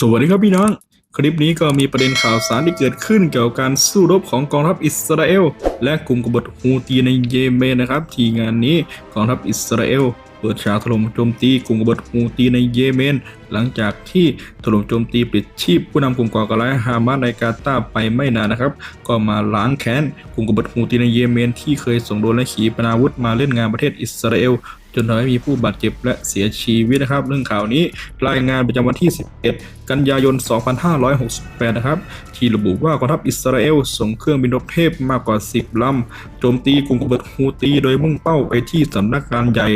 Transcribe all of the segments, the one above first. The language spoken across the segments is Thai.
สวัสดีครับพี่น้อง คลิปนี้ก็มีประเด็นข่าวสารที่เกิดขึ้นเกี่ยวกับการสู้รบของกองทัพอิสราเอล และกลุ่มกบฏฮูตีในเยเมนนะครับ ที่งานนี้กองทัพอิสราเอลเปิดฉากถล่มโจมตีกลุ่มกบฏฮูตีในเยเมน หลังจากที่ถล่มโจมตีปลิดชีพผู้นำกลุ่มก่อการร้ายฮามาสในกาตาร์ไปไม่นานนะครับ ก็มาล้างแค้นกลุ่มกบฏฮูตีในเยเมน ที่เคยส่งโดนและขีปนาวุธมาเล่นงานประเทศอิสราเอล จนทำให้มีผู้บาดเจ็บและเสียชีวิตนะครับ เรื่องข่าวนี้รายงานประจำวันที่ 11 กันยายน 2568 นะครับ ที่ระบุว่ากองทัพอิสราเอลส่งเครื่องบินรบเทพมากกว่า 10 ลำโจมตีกลุ่มกบฏฮูตีโดยมุ่งเป้าไปที่สำนักงานใหญ่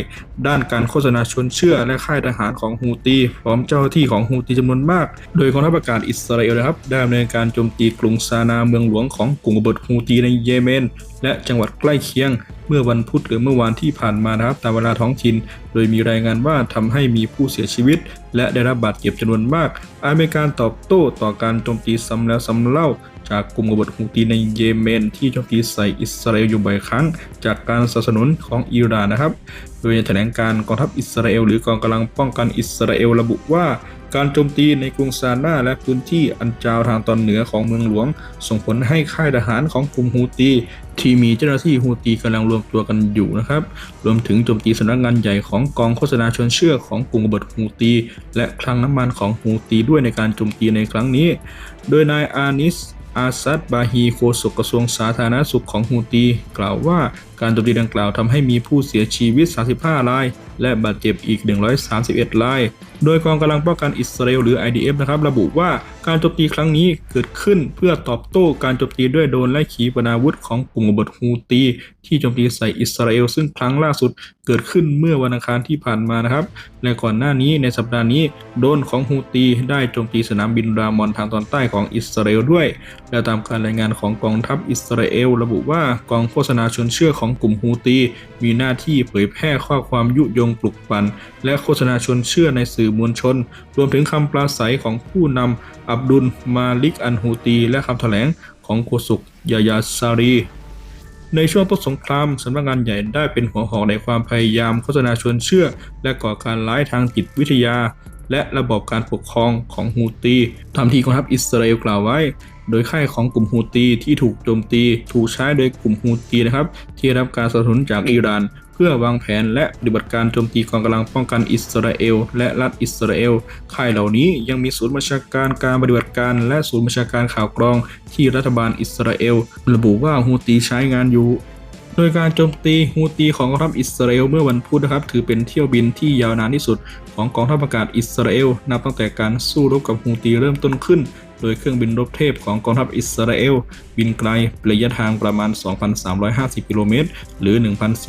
ด้านการโฆษณาชวนเชื่อและค่ายทหารของฮูตีพร้อมเจ้าหน้าที่ของฮูตีจำนวนมาก โดยกองทัพอากาศอิสราเอลนะครับได้ดำเนินการโจมตีกรุงซานาเมืองหลวงของกลุ่มกบฏฮูตีในเยเมน และจังหวัดใกล้เคียง เมื่อวันพุธหรือเมื่อวานที่ผ่านมานะครับตามเวลาท้องถิ่น โดยมีรายงานว่าทำให้มีผู้เสียชีวิต และได้รับบาดเจ็บจำนวนมาก อาจเป็นการตอบโต้ต่อการโจมตีซ้ำแล้วซ้ำเล่าจากกลุ่มกบฏฮูตีในเยเมน ที่โจมตีใส่อิสราเอลอยู่บ่อยครั้ง จากการสนับสนุนของอิหร่านนะครับ โดยในแถลงการกองทัพอิสราเอลหรือกองกำลังป้องกันอิสราเอลระบุว่า การโจมตีในกรุงซานาและพื้นที่อันจาวทางตอนเหนือของเมืองหลวง ส่งผลให้ค่ายทหารของกลุ่มฮูตีที่มีเจ้าหน้าที่ฮูตีกำลังรวมตัวกันอยู่นะครับ รวมถึงโจมตีสำนักงานใหญ่ของกองโฆษณาชวนเชื่อของกลุ่มกบฏฮูตี และคลังน้ำมันของฮูตีด้วยในการโจมตีในครั้งนี้ โดยนายอานิสอาซัดบาฮีโฆษกกระทรวงสาธารณสุขของฮูตี กล่าวว่า การโจมตีดังกล่าวทำให้มีผู้เสียชีวิต 35 ราย และบาดเจ็บอีก 131 ราย โดยกองกำลังป้องกันอิสราเอลหรือ IDF นะครับ ระบุว่าการโจมตีครั้งนี้เกิดขึ้นเพื่อตอบโต้การโจมตีด้วยโดรนและขีปนาวุธของกลุ่มกบฏฮูตี ที่โจมตีใส่อิสราเอลซึ่งครั้งล่าสุดเกิดขึ้นเมื่อวันอังคารที่ผ่านมานะครับ และก่อนหน้านี้ในสัปดาห์นี้โดนของฮูตีได้โจมตีสนามบินรามอนทางตอนใต้ของอิสราเอลด้วย และตามการรายงานของกองทัพอิสราเอล ระบุว่ากองโฆษณาชวนเชื่อของกลุ่มฮูตี มีหน้าที่เผยแพร่ข้อความยุยงปลุกปั่นและโฆษณาชวนเชื่อในสื่อมวลชน รวมถึงคำปราศัยของผู้นำอับดุลมาลิกอันฮูตี และคำแถลงของโฆษกยายาซารีในช่วงต้นสงครามสำนักงานใหญ่ได้เป็นหัวหอกในความพยายามโฆษณาชวนเชื่อ และก่อการร้ายทางจิตวิทยา และระบบการปกครองของฮูตีทำที่กองทัพอิสราเอลกล่าวไว้ โดยค่ายของกลุ่มฮูตีที่ถูกโจมตีถูกใช้โดยกลุ่มฮูตีนะครับ ที่รับการสนับสนุนจากอิหร่านเพื่อวางแผนและปฏิบัติการโจมตีกองกำลังป้องกันอิสราเอลและรัฐอิสราเอล ค่ายเหล่านี้ยังมีศูนย์บัญชาการการปฏิบัติการ และศูนย์บัญชาการข่าวกรองที่รัฐบาลอิสราเอล ระบุว่าฮูตีใช้งานอยู่ โดยการโจมตีฮูตีของกองทัพอิสราเอลเมื่อวันพุธนะครับ ถือเป็นเที่ยวบินที่ยาวนานที่สุด ของกองทัพอากาศอิสราเอลนับตั้งแต่การสู้รบกับฮูตีเริ่มต้นขึ้น โดยเครื่องบินรบเทพของกองทัพอิสราเอล บินไกลระยะทางประมาณ 2,350 กิโลเมตร หรือ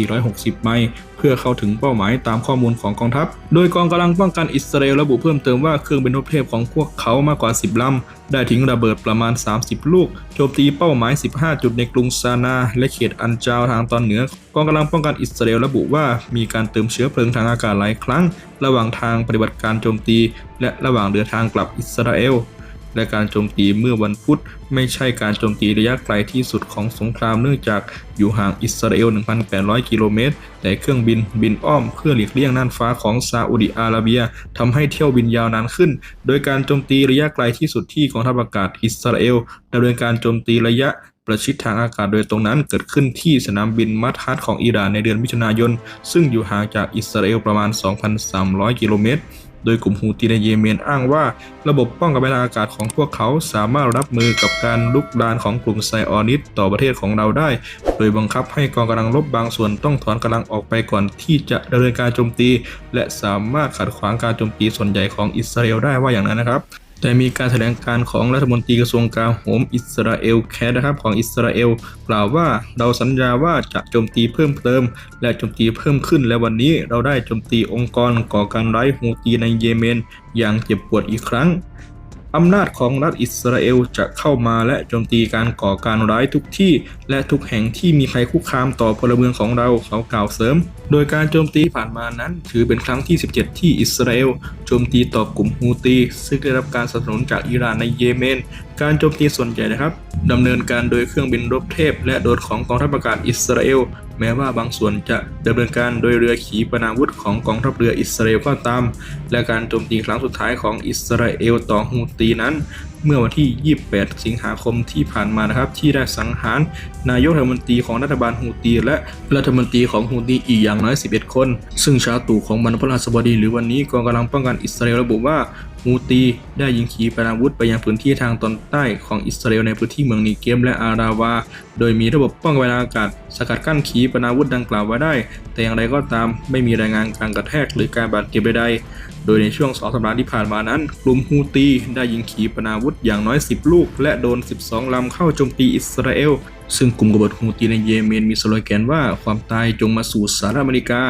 1,460 ไมล์ เพื่อเข้าถึงเป้าหมายตามข้อมูลของกองทัพ โดยกองกำลังป้องกันอิสราเอลระบุเพิ่มเติมว่าเครื่องบินรบเทพของพวกเขามากกว่า 10 ลำ ได้ทิ้งระเบิดประมาณ 30 ลูก โจมตีเป้าหมาย 15 จุดในกรุงซานา และเขตอันจาวทางตอนเหนือ กองกำลังป้องกันอิสราเอลระบุว่ามีการเติมเชื้อเพลิงทางอากาศหลายครั้ง ระหว่างทางปฏิบัติการโจมตี และระหว่างเดินทางกลับอิสราเอล และการโจมตีเมื่อวันพุธไม่ใช่การโจมตีระยะไกลที่สุดของสงครามเนื่องจากอยู่ห่างอิสราเอล 1,800 กิโลเมตร แต่เครื่องบินบินอ้อมเพื่อหลีกเลี่ยงน่านฟ้าของซาอุดิอาระเบียทำให้เที่ยวบินยาวนานขึ้น โดยการโจมตีระยะไกลที่สุดที่กองทัพอากาศอิสราเอลดำเนินการโจมตีระยะประชิดทางอากาศโดยตรงนั้นเกิดขึ้นที่สนามบินมัทฮัดของอิหร่านในเดือนมิถุนายน ซึ่งอยู่ห่างจากอิสราเอลประมาณ 2,300 กิโลเมตร โดยกลุ่มฮูตีในเยเมนอ้างว่า ระบบป้องกันทาอากาศของพวกเขาสามารถรับมือกับการลุกลานของกลุ่มไซออนิสต่อประเทศของเราได้ โดยบังคับให้กองกำลังรบบางส่วนต้องถอนกำลังออกไปก่อนที่จะดำเนินการโจมตี และสามารถขัดขวางการโจมตีส่วนใหญ่ของอิสราเอลได้ว่าอย่างนั้นนะครับ แต่มีการแถลงการของรัฐมนตรีกระทรวงกลาโหมอิสราเอลแคดนะครับของอิสราเอลกล่าวว่าเราสัญญาว่าจะโจมตีเพิ่มเติม และโจมตีเพิ่มขึ้น และวันนี้เราได้โจมตีองค์กรก่อการร้ายฮูตีในเยเมน อย่างเจ็บปวดอีกครั้ง อำนาจของรัฐอิสราเอลจะเข้ามาและโจมตีการก่อการร้ายทุกที่และทุกแห่งที่มีใครคุกคามต่อพลเมืองของเราเขากล่าวเสริม โดยการโจมตีผ่านมานั้นถือเป็นครั้งที่ 17 ที่อิสราเอลโจมตีต่อกลุ่มฮูตี ซึ่งได้รับการสนับสนุนจากอิหร่านในเยเมน การโจมตีส่วนใหญ่นะครับดำเนินการโดยเครื่องบินรบเทพ และโดรนของกองทัพอากาศอิสราเอลแม้ว่าบางส่วนจะดำเนินการโดยเรือขีปนาวุธของกองทัพเรืออิสราเอลก็ตาม และการโจมตีครั้งสุดท้ายของอิสราเอลต่อฮูตีนั้น เมื่อวันที่ 28 สิงหาคมที่ผ่านมานะครับ ที่ได้สังหาร นายกรัฐมนตรีของรัฐบาลฮูตี และรัฐมนตรีของฮูตีอีกอย่างน้อย 11 คน ซึ่งชาตู่ของวันพฤหัสบดีหรือวันนี้กองกำลังป้องกันอิสราเอลระบุว่า ฮูตีได้ยิงขีปนาวุธไปยังพื้นที่ทางตอนใต้ของอิสราเอลในพื้นที่เมืองนีเกมและอาราวา โดยมีระบบป้องกันอากาศ สกัดกั้นขีปนาวุธดังกล่าวไว้ได้ แต่อย่างไรก็ตามไม่มีรายงานการกระแทกหรือการบาดเจ็บใดๆ โดยในช่วงสองสัปดาห์ที่ผ่านมานั้น กลุ่มฮูตีได้ยิงขีปนาวุธอย่างน้อย 10 ลูก และโดน 12 ลำเข้าโจมตีอิสราเอลซึ่งกลุ่มกบฏฮูตีในเยเมนมีสโลแกนว่าความตายจงมาสู่สหรัฐอเมริกา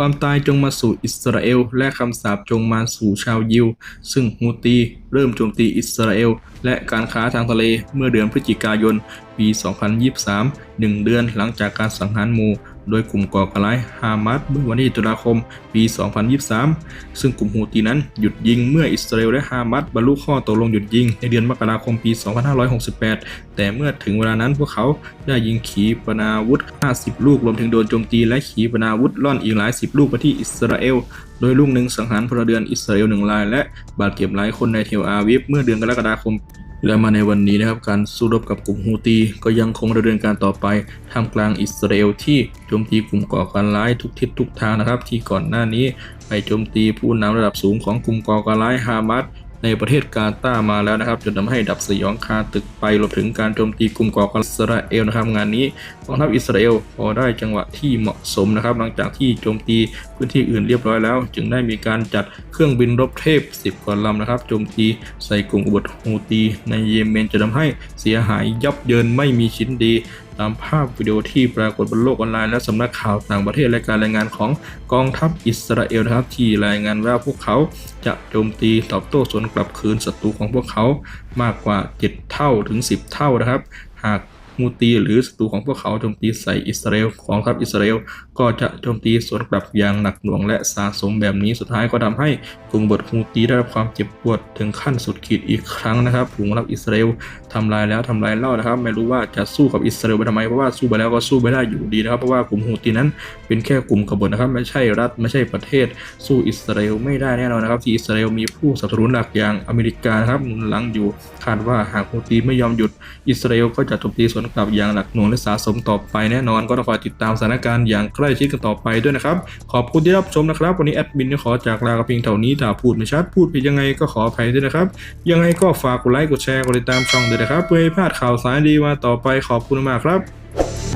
ความตายจงมาสู่อิสราเอล และคำสาปจงมาสู่ชาวยิว ซึ่งฮูตีเริ่มโจมตีอิสราเอล และการค้าทางทะเลเมื่อเดือนพฤศจิกายน ปี 2023หนึ่งเดือนหลังจากการสังหารหมู่ โดยกลุ่มก่อการร้ายฮามาสเมื่อวันที่ตุลาคม ปี 2023 ซึ่งกลุ่มฮูตีนั้นหยุดยิงเมื่ออิสราเอลและฮามาสบรรลุข้อตกลงหยุดยิงในเดือนมกราคมปี 2568 แต่เมื่อถึงเวลานั้นพวกเขาได้ยิงขีปนาวุธ 50 ลูก รวมถึงโดนโจมตีและขีปนาวุธล่อนอีกหลายสิบลูกไปที่อิสราเอล โดยลูกหนึ่งสังหารพลเรือนอิสราเอลหนึ่งรายและบาดเจ็บหลายคนในเทลอาวิฟเมื่อเดือนกรกฎาคม และมาในวันนี้นะครับการสู้รบกับกลุ่มฮูตีก็ยังคงดำเนินการต่อไปท่ามกลางอิสราเอลที่โจมตีกลุ่มก่อการร้ายทุกทิศทุกทางนะครับ ที่ก่อนหน้านี้ไปโจมตีผู้นำระดับสูงของกลุ่มก่อการร้ายฮามาส ในประเทศกาตาร์มาแล้วนะครับจนทำให้ดับสยองคาตึกไปรวมถึงการโจมตีกลุ่มก่อการอิสราเอลนะครับ งานนี้กองทัพอิสราเอลพอได้จังหวะที่เหมาะสมนะครับ หลังจากที่โจมตีพื้นที่อื่นเรียบร้อยแล้ว จึงได้มีการจัดเครื่องบินรบเทพ 10กว่าลำนะครับโจมตีใส่กลุ่มกบฏฮูตีในเยเมนจะทำให้เสียหายยับเยินไม่มีชิ้นดี ตามภาพวิดีโอที่ปรากฏบนโลกออนไลน์และสำนักข่าวต่างประเทศและการรายงานของกองทัพอิสราเอลนะครับที่รายงานว่าพวกเขาจะโจมตีตอบโต้สวนกลับคืนศัตรูของพวกเขามากกว่า 7 เท่าถึง 10 เท่านะครับ หาก มูตีหรือศัตรูของพวกเขาโจมตีใส่อิสราเอลของทัพอิสราเอลก็จะโจมตีสวนกลับอย่างหนักหน่วงและสะสมแบบนี้สุดท้ายก็ทำให้กลุ่มบทฮูตีได้รับความเจ็บปวดถึงขั้นสุดขีดอีกครั้งนะครับกลุ่มรับอิสราเอลทำลายแล้วทำลายเล่านะครับ ไม่รู้ว่าจะสู้กับอิสราเอลไปทำไมเพราะว่าสู้ไปแล้วก็สู้ไม่ได้อยู่ดีนะครับเพราะว่ากลุ่มฮูตีนั้นเป็นแค่กลุ่มกบฏนะครับ ไม่ใช่รัฐไม่ใช่ประเทศสู้อิสราเอลไม่ได้แน่นอนนะครับ ที่อิสราเอลมีผู้สนับสนุนหลักอย่างอเมริกานะครับหนุนหลังอยู่คาดว่าหากฮูตีไม่ยอมหยุดอิสราเอลก็จะโจมตีสวนกลับอย่างหนักหน่วงและสะสมต่อไปแน่นอนก็ต้องคอยติดตามสถานการณ์อย่างใกล้ชิดกันต่อไปด้วยนะครับ ขอบคุณที่รับชมนะครับ วันนี้แอดมินขอจากลากระเพียงเท่านี้ถ้าพูดไม่ชัดพูดผิดยังไงก็ขออภัยด้วยนะครับ ยังไงก็ฝากกดไลค์กดแชร์กดติดตามช่องด้วยนะครับเพื่อให้พลาดข่าวสารดีมาต่อไปขอบคุณมากครับ